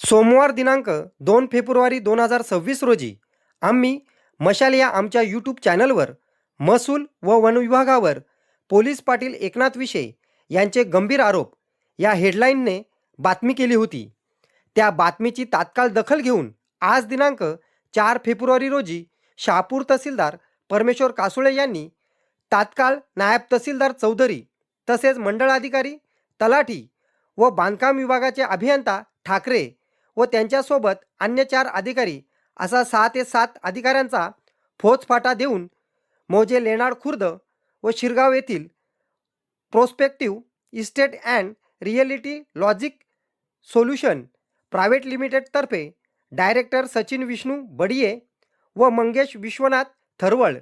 सोमवार दिनांक दोन फेब्रुवारी दोन हजार सव्वीस रोजी आम्ही मशाल या आमच्या यूट्यूब चॅनलवर महसूल व वन विभागावर पोलीस पाटील एकनाथ विशे यांचे गंभीर आरोप या हेडलाईनने बातमी केली होती. त्या बातमीची तात्काळ दखल घेऊन आज दिनांक चार फेब्रुवारी रोजी शहापूर तहसीलदार परमेश्वर कासुळे यांनी तात्काळ नायब तहसीलदार चौधरी तसेच मंडळाधिकारी तलाठी व बांधकाम विभागाचे अभियंता ठाकरे व त्यांच्यासोबत अन्य चार अधिकारी असा सहा ते सात अधिकाऱ्यांचा फौजफाटा देऊन मौजे लेणाड खुर्द व शिरगाव येथील prospective estate and realty logic solution private लिमिटेडतर्फे director Sachin Vishnu Badiye व मंगेश विश्वनाथ थरवळ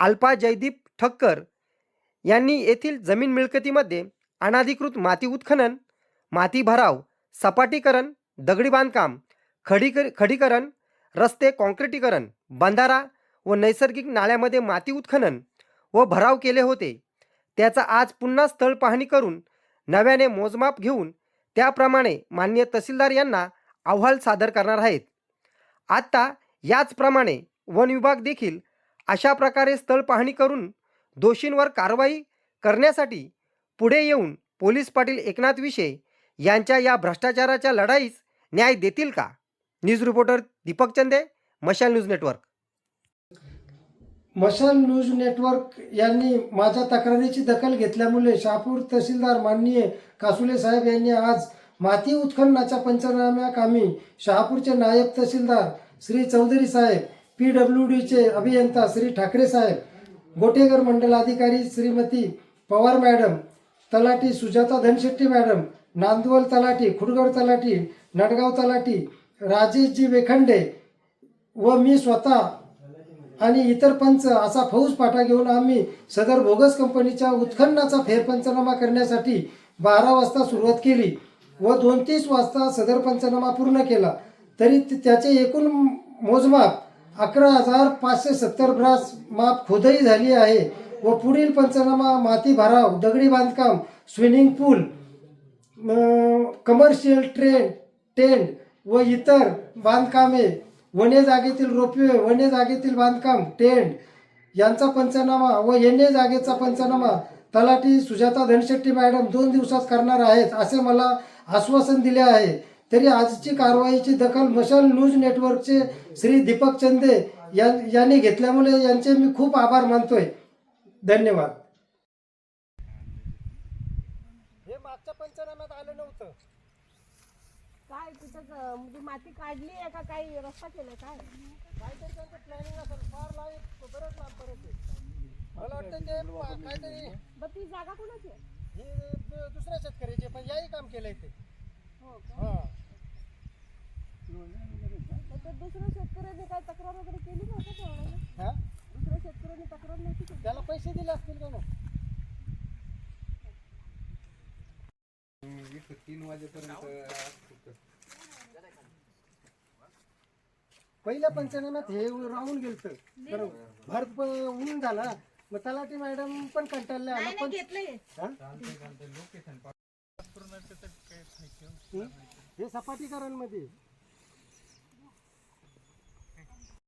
अल्पा जयदीप ठक्कर यांनी येथील जमीन मिळकतीमध्ये अनाधिकृत माती उत्खनन माती भराव सपाटीकरण दगडी बांधकाम खडीकर खडीकरण रस्ते काँक्रिटीकरण बंधारा व नैसर्गिक नाळ्यामध्ये माती उत्खनन व भराव केले होते. त्याचा आज पुन्हा स्थळ पाहणी करून नव्याने मोजमाप घेऊन त्याप्रमाणे मान्य तहसीलदार यांना अहवाल सादर करणार आहेत. आत्ता याचप्रमाणे वन विभाग देखील अशा प्रकारे स्थळ पाहणी करून दोषींवर कारवाई करण्यासाठी पुढे येऊन पोलीस पाटील एकनाथ विषय यांच्या या भ्रष्टाचाराच्या लढाईस न्याय देतील का? News reporter Deepak Chande Mashal news network. Mashal news network यांनी माझ्या तक्रारीची दखल घेतल्यामुळे शहापूर तहसीलदार माननीय कासुले साहेब यांनी आज माती उत्खननाच्या पंचनाम्या कामी शहापूरचे नायब तहसीलदार श्री चौधरी साहेब पी डब्ल्यू डीचे अभियंता श्री ठाकरे साहेब गोटेगर मंडलाधिकारी श्रीमती पवार मॅडम तलाठी सुजाता धनशेट्टी मॅडम नांदवल तलाठी खुडगड तलाठी नडगाव तलाठी राजेशजी वेखंडे व मी स्वतः आणि इतर पंच असा फौज पाठा घेऊन आम्ही सदर बोगस कंपनीच्या उत्खननाचा फेरपंचनामा करण्यासाठी बारा वाजता सुरुवात केली व दोन तीस वाजता सदर पंचनामा पूर्ण केला. तरी त्याचे एकूण मोजमाप अकरा हजार पाचशे सत्तर ब्रास माप खुदही झाली आहे व पुढील पंचनामा माती भराव दगडी बांधकाम swimming pool commercial train tent व इतर बांधकामे वने जागेतील रोपवे वने जागेतील बांधकाम टेंट यांचा पंचनामा व येणे जागेचा पंचनामा. तलाठी सुजाता धनशेट्टी मॅडम दोन दिवसात करणार आहेत असे मला आश्वासन दिले आहे. तरी आजची कारवाईची दखल मशाल न्यूज नेटवर्कचे श्री दीपक चंदे या यांनी घेतल्यामुळे यांचे मी खूप आभार मानतोय. धन्यवाद हे मागच्या पंचनाम्यात आलं नव्हतं. काय तिथं म्हणजे माती काढली आहे का काही रस्ता केलाय काय? काहीतरी त्यांचं प्लॅनिंग असेल. फार लाइट बरंच लांब परत आहे. मला वाटतं ते पा- काहीतरी बरं ती जागा कोणाची आहे? हे दु- दुसऱ्या शेतकऱ्याचे पण याही काम केलंय ते. हो का? हा. मग ते दुसऱ्या शेतकऱ्याने काय तक्रार वगैरे केली नव्हतं का? हा? दुसऱ्या शेतकऱ्याने तक्रार नव्हती केली? त्याला पैसे दिले असतील का ना पहिल्या पंचनाम्यात हे राहून गेलत. बरोबर भर प- ऊन झाला. मग तलाठी मॅडम पण कंटाळल्या. मग पण? हे? सपाटीकरणमध्ये